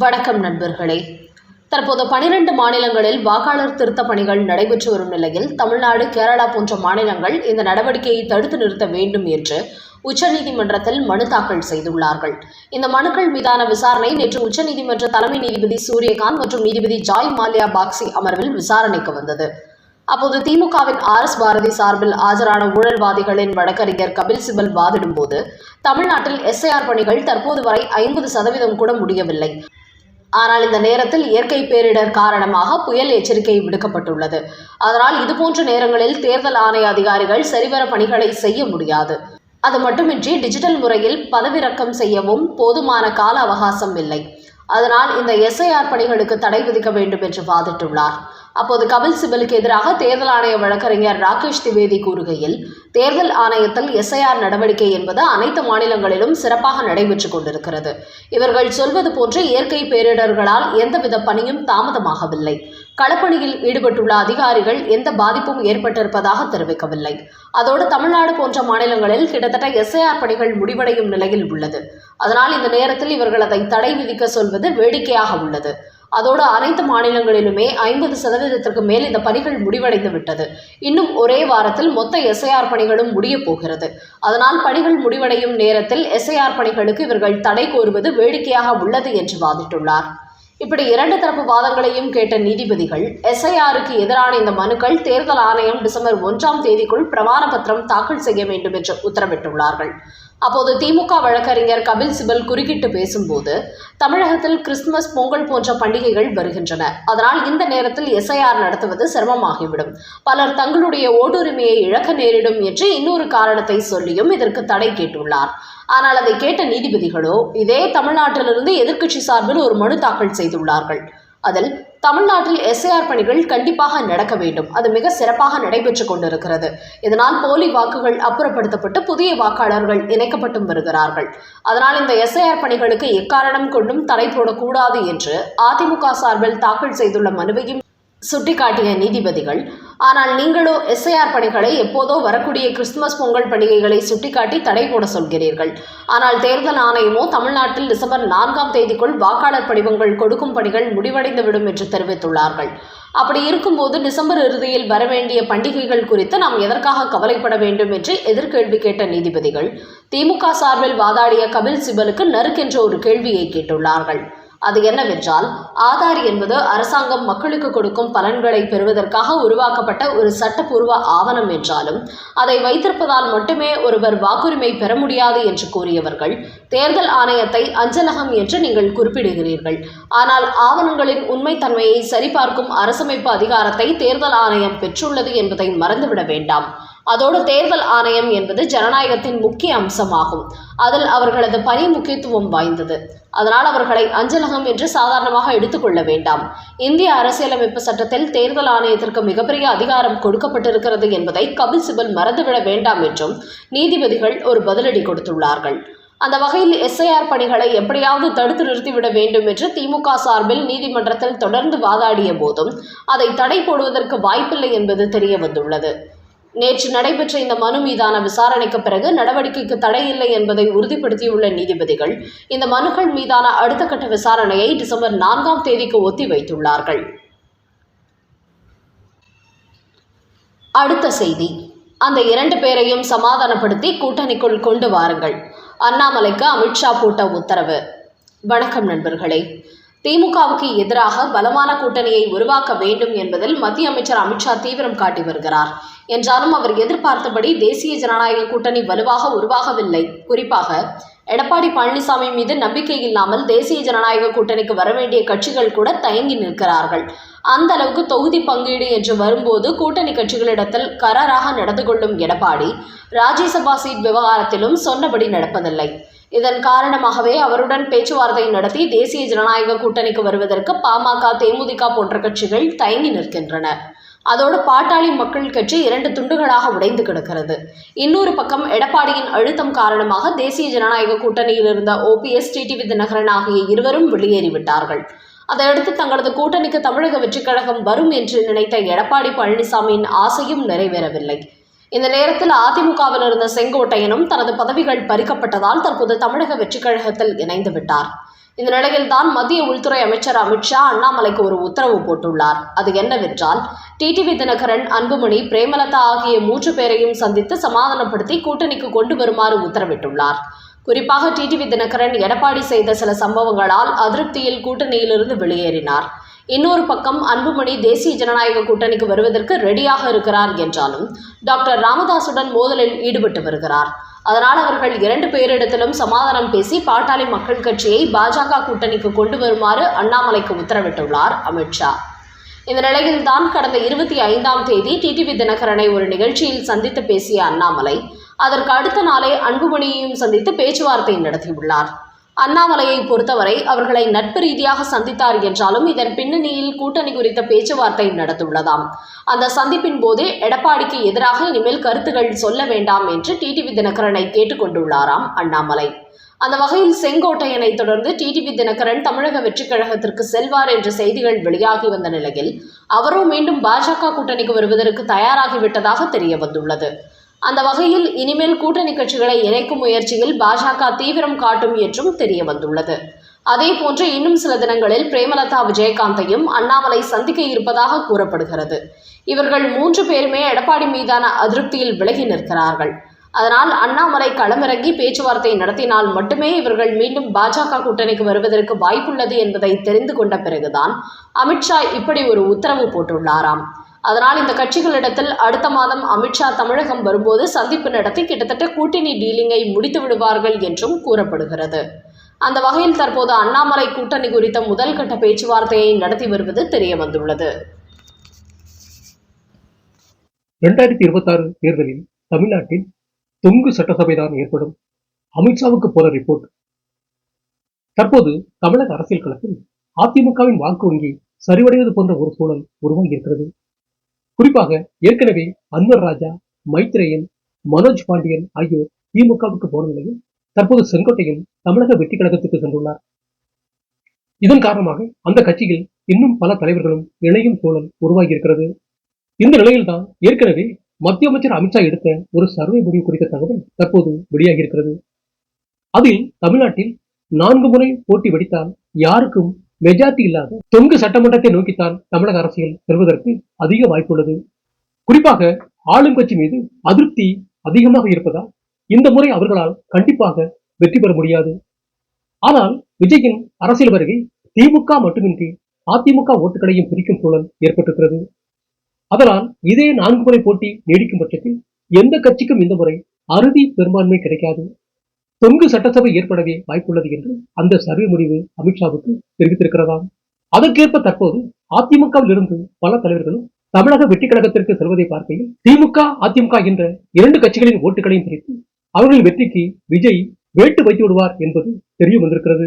வணக்கம் நண்பர்களே. தற்போது பனிரெண்டு மாநிலங்களில் வாக்காளர் திருத்த பணிகள் நடைபெற்று வரும் நிலையில் தமிழ்நாடு கேரளா போன்ற மாநிலங்கள் இந்த நடவடிக்கையை தடுத்து நிறுத்த வேண்டும் என்று உச்சநீதிமன்றத்தில் மனு தாக்கல் செய்துள்ளார்கள். இந்த மனுக்கள் மீதான விசாரணை நேற்று உச்சநீதிமன்ற தலைமை நீதிபதி சூரியகாந்த் மற்றும் நீதிபதி ஜாய் மால்யா பாக்சி அமர்வில் விசாரணைக்கு வந்தது. அப்போது திமுகவின் ஆர் எஸ் பாரதி சார்பில் ஆஜரான ஊழல்வாதிகளின் வழக்கறிஞர் கபில் சிபல் வாதிடும்போது தமிழ்நாட்டில் எஸ்ஐஆர் பணிகள் தற்போது வரை ஐம்பது சதவீதம் கூட முடியவில்லை. ஆனால் இந்த நேரத்தில் இயற்கை பேரிடர் காரணமாக புயல் எச்சரிக்கை விடுக்கப்பட்டுள்ளது. அதனால் இதுபோன்ற நேரங்களில் தேர்தல் ஆணைய அதிகாரிகள் சரிவர பணிகளை செய்ய முடியாது. அது மட்டுமின்றி டிஜிட்டல் முறையில் பதவிறக்கம் செய்யவும் போதுமான கால அவகாசம் இல்லை. அதனால் இந்த எஸ்ஐஆர் பணிகளுக்கு தடை விதிக்க வேண்டும் என்று வாதிட்டுள்ளார். அப்போது கபில் சிபலுக்கு எதிராக தேர்தல் ஆணைய வழக்கறிஞர் ராகேஷ் திவேதி கூறுகையில் தேர்தல் ஆணையத்தில் எஸ்ஐஆர் நடவடிக்கை என்பது அனைத்து மாநிலங்களிலும் சிறப்பாக நடைபெற்றுக் கொண்டிருக்கிறது. இவர்கள் சொல்வது போன்ற இயற்கை பேரிடர்களால் எந்தவித பணியும் தாமதமாகவில்லை. களப்பணியில் ஈடுபட்டுள்ள அதிகாரிகள் எந்த பாதிப்பும் ஏற்பட்டிருப்பதாக தெரிவிக்கவில்லை. அதோடு தமிழ்நாடு போன்ற மாநிலங்களில் கிட்டத்தட்ட எஸ்ஐஆர் பணிகள் முடிவடையும் நிலையில் உள்ளது. அதனால் இந்த நேரத்தில் இவர்கள் அதை தடை விதிக்க சொல்வது வேடிக்கையாக உள்ளது. அதோடு அனைத்து மாநிலங்களிலுமே ஐம்பது சதவீதத்திற்கு மேல் இந்த பணிகள் முடிவடைந்து விட்டது. இன்னும் ஒரே வாரத்தில் மொத்த எஸ்ஐஆர் பணிகளும் முடிய போகிறது. அதனால் பணிகள் முடிவடையும் நேரத்தில் எஸ்ஐஆர் பணிகளுக்கு இவர்கள் தடை கோருவது வேடிக்கையாக உள்ளது என்று வாதிட்டுள்ளார். இப்படி இரண்டு தரப்பு வாதங்களையும் கேட்ட நீதிபதிகள் எஸ்ஐஆருக்கு எதிரான இந்த மனுக்கள் தேர்தல் ஆணையம் டிசம்பர் ஒன்றாம் தேதிக்குள் பிரமாண பத்திரம் தாக்கல் செய்ய வேண்டும் என்று உத்தரவிட்டுள்ளார்கள். அப்போது திமுக வழக்கறிஞர் கபில் சிபல் குறுக்கிட்டு பேசும்போது தமிழகத்தில் கிறிஸ்துமஸ் பொங்கல் போன்ற பண்டிகைகள் வருகின்றன. அதனால் இந்த நேரத்தில் எஸ்ஐஆர் நடத்துவது சிரமமாகிவிடும். பலர் தங்களுடைய ஓட்டுரிமையை இழக்க நேரிடும் என்று இன்னொரு காரணத்தை சொல்லியும் இதற்கு தடை கேட்டுள்ளார். ஆனால் அதை கேட்ட நீதிபதிகளோ இதே தமிழ்நாட்டிலிருந்து எதிர்க்கட்சி சார்பில் ஒரு மனு தாக்கல் செய்துள்ளார்கள். அதில் தமிழ்நாட்டில் எஸ்ஐஆர் பணிகள் கண்டிப்பாக நடக்க வேண்டும். அது மிக சிறப்பாக நடைபெற்று கொண்டிருக்கிறது. இதனால் போலி வாக்குகள் அப்புறப்படுத்தப்பட்டு புதிய வாக்காளர்கள் இணைக்கப்பட்டும் வருகிறார்கள். அதனால் இந்த எஸ்ஐஆர் பணிகளுக்கு எக்காரணம் கொண்டும் தடை போடக்கூடாது என்று அதிமுக சார்பில் தாக்கல் செய்துள்ள மனுவையும் சுட்டிக்காட்டிய நீதிபதிகள் ஆனால் நீங்களோ எஸ்ஐஆர் பணிகளை எப்போதோ வரக்கூடிய கிறிஸ்துமஸ் பொங்கல் பண்டிகைகளை சுட்டிக்காட்டி தடை போட சொல்கிறீர்கள். ஆனால் தேர்தல் ஆணையமோ தமிழ்நாட்டில் டிசம்பர் நான்காம் தேதிக்குள் வாக்காளர் படிவங்கள் கொடுக்கும் பணிகள் முடிவடைந்துவிடும் என்று தெரிவித்துள்ளார்கள். அப்படி இருக்கும்போது டிசம்பர் இறுதியில் வரவேண்டிய பண்டிகைகள் குறித்து நாம் எதற்காக கவலைப்பட வேண்டும் என்று எதிர்கேள்வி கேட்ட நீதிபதிகள் திமுக சார்பில் வாதாடிய கபில் சிபலுக்கு நறுக்கென்ற ஒரு கேள்வியை கேட்டுள்ளார்கள். அது என்னவென்றால் ஆதார் என்பது அரசாங்கம் மக்களுக்கு கொடுக்கும் பலன்களை பெறுவதற்காக உருவாக்கப்பட்ட ஒரு சட்டப்பூர்வ ஆவணம் என்றாலும் அதை வைத்திருப்பதால் மட்டுமே ஒருவர் வாக்குரிமை பெற முடியாது என்று கூறியவர்கள் தேர்தல் ஆணையத்தை அஞ்சலகம் என்று நீங்கள் குறிப்பிடுகிறீர்கள். ஆனால் ஆவணங்களின் உண்மைத்தன்மையை சரிபார்க்கும் அரசமைப்பு அதிகாரத்தை தேர்தல் ஆணையம் பெற்றுள்ளது என்பதை மறந்துவிட வேண்டாம். அதோடு தேர்தல் ஆணையம் என்பது ஜனநாயகத்தின் முக்கிய அம்சமாகும். அதில் அவர்களது பணி முக்கியத்துவம் வாய்ந்தது. அதனால் அவர்களை அஞ்சலகம் என்று சாதாரணமாக எடுத்துக்கொள்ள வேண்டாம். இந்திய அரசியலமைப்பு சட்டத்தில் தேர்தல் ஆணையத்திற்கு மிகப்பெரிய அதிகாரம் கொடுக்கப்பட்டிருக்கிறது என்பதை கபில் சிபல் மறந்துவிட வேண்டாம் என்றும் நீதிபதிகள் ஒரு பதிலடி கொடுத்துள்ளார்கள். அந்த வகையில் எஸ்ஐஆர் பணிகளை எப்படியாவது தடுத்து நிறுத்திவிட வேண்டும் என்று திமுக சார்பில் நீதிமன்றத்தில் தொடர்ந்து வாதாடிய போதும் அதை தடை போடுவதற்கு வாய்ப்பில்லை என்பது தெரிய வந்துள்ளது. நேற்று நடைபெற்ற இந்த மனு மீதான விசாரணைக்கு பிறகு நடவடிக்கைக்கு தடையில்லை என்பதை உறுதிப்படுத்தியுள்ள நீதிபதிகள் இந்த மனுக்கள் மீதான அடுத்த கட்ட விசாரணையை டிசம்பர் நான்காம் தேதிக்கு ஒத்தி வைத்துள்ளார்கள். அடுத்த செய்தி. அந்த இரண்டு பேரையும் சமாதானப்படுத்தி கூட்டணிக்குள் கொண்டு வாருங்கள். அண்ணாமலைக்கு அமித்ஷா போட்ட உத்தரவு. வணக்கம் நண்பர்களே. திமுகவுக்கு எதிராக பலமான கூட்டணியை உருவாக்க வேண்டும் என்பதில் மத்திய அமைச்சர் அமித்ஷா தீவிரம் காட்டி வருகிறார். என்றாலும் அவர் எதிர்பார்த்தபடி தேசிய ஜனநாயக கூட்டணி வலுவாக உருவாகவில்லை. குறிப்பாக எடப்பாடி பழனிசாமி மீது நம்பிக்கை இல்லாமல் தேசிய ஜனநாயக கூட்டணிக்கு வரவேண்டிய கட்சிகள் கூட தயங்கி நிற்கிறார்கள். அந்த அளவுக்கு தொகுதி பங்கீடு என்று வரும்போது கூட்டணி கட்சிகளிடத்தில் கராராக நடந்து கொள்ளும் எடப்பாடி ராஜ்யசபா சீட் விவகாரத்திலும் சொன்னபடி நடப்பதில்லை. இதன் காரணமாகவே அவருடன் பேச்சுவார்த்தை நடத்தி தேசிய ஜனநாயக கூட்டணிக்கு வருவதற்கு பாமக தேமுதிக போன்ற கட்சிகள் தயங்கி நிற்கின்றன. அதோடு பாட்டாளி மக்கள் கட்சி இரண்டு துண்டுகளாக உடைந்து கிடக்கிறது. இன்னொரு பக்கம் எடப்பாடியின் அழுத்தம் காரணமாக தேசிய ஜனநாயக கூட்டணியில் இருந்த ஓபிஎஸ் டிடிவி தினகரன் ஆகிய இருவரும் வெளியேறிவிட்டார்கள். அதையடுத்து தங்களது கூட்டணிக்கு தமிழக வெற்றிக் கழகம் வரும் என்று நினைத்த எடப்பாடி பழனிசாமியின் ஆசையும் நிறைவேறவில்லை. இந்த நேரத்தில் அதிமுகவில் இருந்த செங்கோட்டையனும் தனது பதவிகள் பறிக்கப்பட்டதால் தற்போது தமிழக வெற்றிக் கழகத்தில் இணைந்து விட்டார். இந்த நிலையில்தான் மத்திய உள்துறை அமைச்சர் அமித்ஷா அண்ணாமலைக்கு ஒரு உத்தரவு போட்டுள்ளார். அது என்னவென்றால் டிடிவி தினகரன் அன்புமணி பிரேமலதா ஆகிய மூன்று பேரையும் சந்தித்து சமாதானப்படுத்தி கூட்டணிக்கு கொண்டு வருமாறு உத்தரவிட்டுள்ளார். குறிப்பாக டிடிவி தினகரன் எடப்பாடி செய்த சில சம்பவங்களால் அதிருப்தியில் கூட்டணியிலிருந்து வெளியேறினார். இன்னொரு பக்கம் அன்புமணி தேசிய ஜனநாயக கூட்டணிக்கு வருவதற்கு ரெடியாக இருக்கிறார் என்றாலும் டாக்டர் ராமதாசுடன் மோதலில் ஈடுபட்டு வருகிறார். அதனால் அவர்கள் இரண்டு பேரிடத்திலும் சமாதானம் பேசி பாட்டாளி மக்கள் கட்சியை பாஜக கூட்டணிக்கு கொண்டு வருமாறு அண்ணாமலைக்கு உத்தரவிட்டுள்ளார் அமித்ஷா. இந்த நிலையில்தான் கடந்த இருபத்தி ஐந்தாம் தேதி டிடிவி தினகரனை ஒரு நிகழ்ச்சியில் சந்தித்து பேசிய அண்ணாமலை அதற்கு அடுத்த நாளே அன்புமணியையும் சந்தித்து பேச்சுவார்த்தை நடத்தியுள்ளார். அண்ணாமலையை பொறுத்தவரை அவர்களை நட்பு ரீதியாக சந்தித்தார் என்றாலும் இதன் பின்னணியில் கூட்டணி குறித்த பேச்சுவார்த்தை நடந்துள்ளதாம். அந்த சந்திப்பின் போதே எடப்பாடிக்கு எதிராக இனிமேல் கருத்துகள் சொல்ல வேண்டாம் என்று டிடிவி தினகரனை கேட்டுக்கொண்டுள்ளாராம் அண்ணாமலை. அந்த வகையில் செங்கோட்டையனை தொடர்ந்து டிடிவி தினகரன் தமிழக வெற்றிக் கழகத்திற்கு செல்வார் என்ற செய்திகள் வெளியாகி வந்த நிலையில் அவரும் மீண்டும் பாஜக கூட்டணிக்கு வருவதற்கு தயாராகிவிட்டதாக தெரிய வந்துள்ளது. அந்த வகையில் இனிமேல் கூட்டணி கட்சிகளை இணைக்கும் முயற்சியில் பாஜக தீவிரம் காட்டும் என்றும் தெரிய வந்துள்ளது அதேபோன்று இன்னும் சில தினங்களில் பிரேமலதா விஜயகாந்தையும் அண்ணாமலை சந்திக்க இருப்பதாக கூறப்படுகிறது. இவர்கள் மூன்று பேருமே எடப்பாடி மீதான அதிருப்தியில் விலகி நிற்கிறார்கள். அதனால் அண்ணாமலை களமிறங்கி பேச்சுவார்த்தை நடத்தினால் மட்டுமே இவர்கள் மீண்டும் பாஜக கூட்டணிக்கு வருவதற்கு வாய்ப்புள்ளது என்பதை தெரிந்து கொண்ட பிறகுதான் அமித்ஷா இப்படி ஒரு உத்தரவு போட்டுள்ளாராம். அதனால் இந்த கட்சிகளிடத்தில் அடுத்த மாதம் அமித்ஷா தமிழகம் வரும்போது சந்திப்பு நடத்தி கிட்டத்தட்ட கூட்டணி டீலிங்கை முடித்து விடுவார்கள் என்றும் கூறப்படுகிறது. அந்த வகையில் தற்போது அண்ணாமலை கூட்டணி குறித்த முதல் கட்ட பேச்சுவார்த்தையை நடத்தி வருவது தெரிய வந்துள்ளது. இரண்டாயிரத்தி இருபத்தாறு தேர்தலில் தமிழ்நாட்டில் தொங்கு சட்டசபை தான் ஏற்படும். அமித்ஷாவுக்கு போல ரிப்போர்ட். தற்போது தமிழக அரசியல் களத்தில் அதிமுகவின் வாக்கு வங்கி சரிவடைவது போன்ற ஒரு சூழல் உருவாகி இருக்கிறது. குறிப்பாக ஏற்கனவே அன்வர் ராஜா மைத்ரேயன் மனோஜ் பாண்டியன் ஆகியோர் திமுகவுக்கு போன நிலையில் தற்போது செங்கோட்டையன் தமிழக வெற்றி கழகத்துக்கு சென்றுள்ளார். இதன் காரணமாக அந்த கட்சியில் இன்னும் பல தலைவர்களும் இணையும் சூழல் உருவாகி இருக்கிறது இந்த நிலையில்தான் ஏற்கனவே மத்திய அமைச்சர் அமித்ஷா எடுத்த ஒரு சர்வே முடிவு குறித்த தகவல் தற்போது வெளியாகி இருக்கிறது அதில் தமிழ்நாட்டில் நான்கு முறை போட்டி வெடித்தால் யாருக்கும் மெஜாரிட்டி இல்லாத தொங்கு சட்டமன்றத்தை நோக்கித்தான் தமிழக அரசியல் செல்வதற்கு அதிக வாய்ப்புள்ளது. குறிப்பாக ஆளும் கட்சி மீது அதிருப்தி அதிகமாக இருப்பதால் இந்த முறை அவர்களால் கண்டிப்பாக வெற்றி பெற முடியாது. ஆனால் விஜயின் அரசியல் வருகை திமுக மட்டுமின்றி அதிமுக ஓட்டுகளையும் பிரிக்கும் சூழல் ஏற்பட்டிருக்கிறது. அதனால் இதே நான்கு முறை போட்டி நீடிக்கும் பட்சத்தில் எந்த கட்சிக்கும் இந்த முறை அறுதி பெரும்பான்மை கிடைக்காது. தொங்கு சட்டசபை ஏற்படவே வாய்ப்புள்ளது என்று அந்த சர்வே முடிவு அமித்ஷாவுக்கு தெரிவித்திருக்கிறதாம் அதற்கேற்ப தற்போது அதிமுகவில் இருந்து பல தலைவர்களும் தமிழக வெற்றி கழகத்திற்கு செல்வதை பார்க்கையில் திமுக அதிமுக என்ற இரண்டு கட்சிகளின் ஓட்டுகளையும் பிரித்து அவர்களின் வெற்றிக்கு விஜய் வேட்டு வைத்து விடுவார் என்பது தெரிய வந்திருக்கிறது.